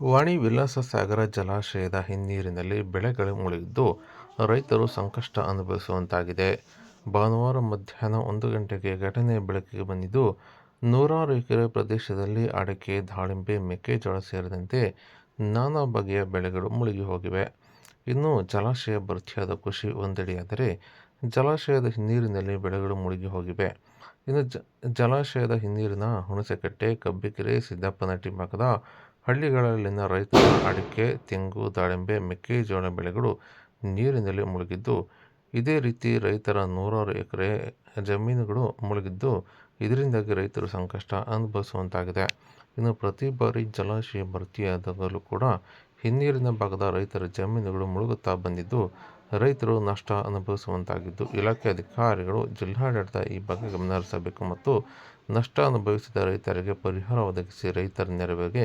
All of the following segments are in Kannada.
ವಾಣಿ ವಿಲಾಸ ಸಾಗರ ಜಲಾಶಯದ ಹಿನ್ನೀರಿನಲ್ಲಿ ಬೆಳೆಗಳು ಮುಳುಗಿದ್ದು ರೈತರು ಸಂಕಷ್ಟ ಅನುಭವಿಸುವಂತಾಗಿದೆ. ಭಾನುವಾರ ಮಧ್ಯಾಹ್ನ ಒಂದು ಗಂಟೆಗೆ ಘಟನೆ ಬೆಳಕಿಗೆ ಬಂದಿದ್ದು, ನೂರಾರು ಎಕರೆ ಪ್ರದೇಶದಲ್ಲಿ ಅಡಕೆ, ದಾಳಿಂಬೆ, ಮೆಕ್ಕೆಜೋಳ ಸೇರಿದಂತೆ ನಾನಾ ಬಗೆಯ ಬೆಳೆಗಳು ಮುಳುಗಿ ಹೋಗಿವೆ. ಇನ್ನು ಜಲಾಶಯ ಭರ್ತಿಯಾದ ಖುಷಿ ಒಂದೆಡೆಯಾದರೆ, ಜಲಾಶಯದ ಹಿನ್ನೀರಿನಲ್ಲಿ ಬೆಳೆಗಳು ಮುಳುಗಿ ಹೋಗಿವೆ. ಇನ್ನು ಜಲಾಶಯದ ಹಿನ್ನೀರಿನ ಹುಣಸೆಕಟ್ಟೆ ಕಬ್ಬಿಕೆರೆ ಸಿದ್ದಪ್ಪನಹಟ್ಟಿ ಭಾಗದ ಹಳ್ಳಿಗಳಲ್ಲಿನ ರೈತರ ಅಡಿಕೆ ತೆಂಗು, ದಾಳಿಂಬೆ, ಮೆಕ್ಕೆಜೋಳ ಬೆಳೆಗಳು ನೀರಿನಲ್ಲಿ ಮುಳುಗಿದ್ದು, ಇದೇ ರೀತಿ ರೈತರ ನೂರಾರು ಎಕರೆ ಜಮೀನುಗಳು ಮುಳುಗಿದ್ದು, ಇದರಿಂದಾಗಿ ರೈತರು ಸಂಕಷ್ಟ ಅನುಭವಿಸುವಂತಾಗಿದೆ. ಇನ್ನು ಪ್ರತಿ ಬಾರಿ ಜಲಾಶಯ ಭರ್ತಿಯಾದಾಗಲೂ ಕೂಡ ಹಿನ್ನೀರಿನ ಭಾಗದ ರೈತರ ಜಮೀನುಗಳು ಮುಳುಗುತ್ತಾ ಬಂದಿದ್ದು, ರೈತರು ನಷ್ಟ ಅನುಭವಿಸುವಂತಾಗಿದ್ದು, ಇಲಾಖೆ ಅಧಿಕಾರಿಗಳು, ಜಿಲ್ಲಾಡಳಿತ ಈ ಬಗ್ಗೆ ಗಮನಹರಿಸಬೇಕು ಮತ್ತು ನಷ್ಟ ಅನುಭವಿಸಿದ ರೈತರಿಗೆ ಪರಿಹಾರ ಒದಗಿಸಿ ರೈತರ ನೆರವಿಗೆ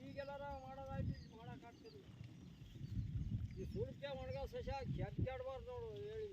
ಈಗೆಲ್ಲಾರ ಮಾಡೋದಾಗಿ ಮಾಡೋಕ್ಕಾಗ್ತಿಲ್ಲ ಈ ಸುಳಿಕೆ ಒಣಗ ಸಸ್ಯ ಕೆತ್ತಾಡ್ಬಾರ್ದು ನೋಡು ಹೇಳಿ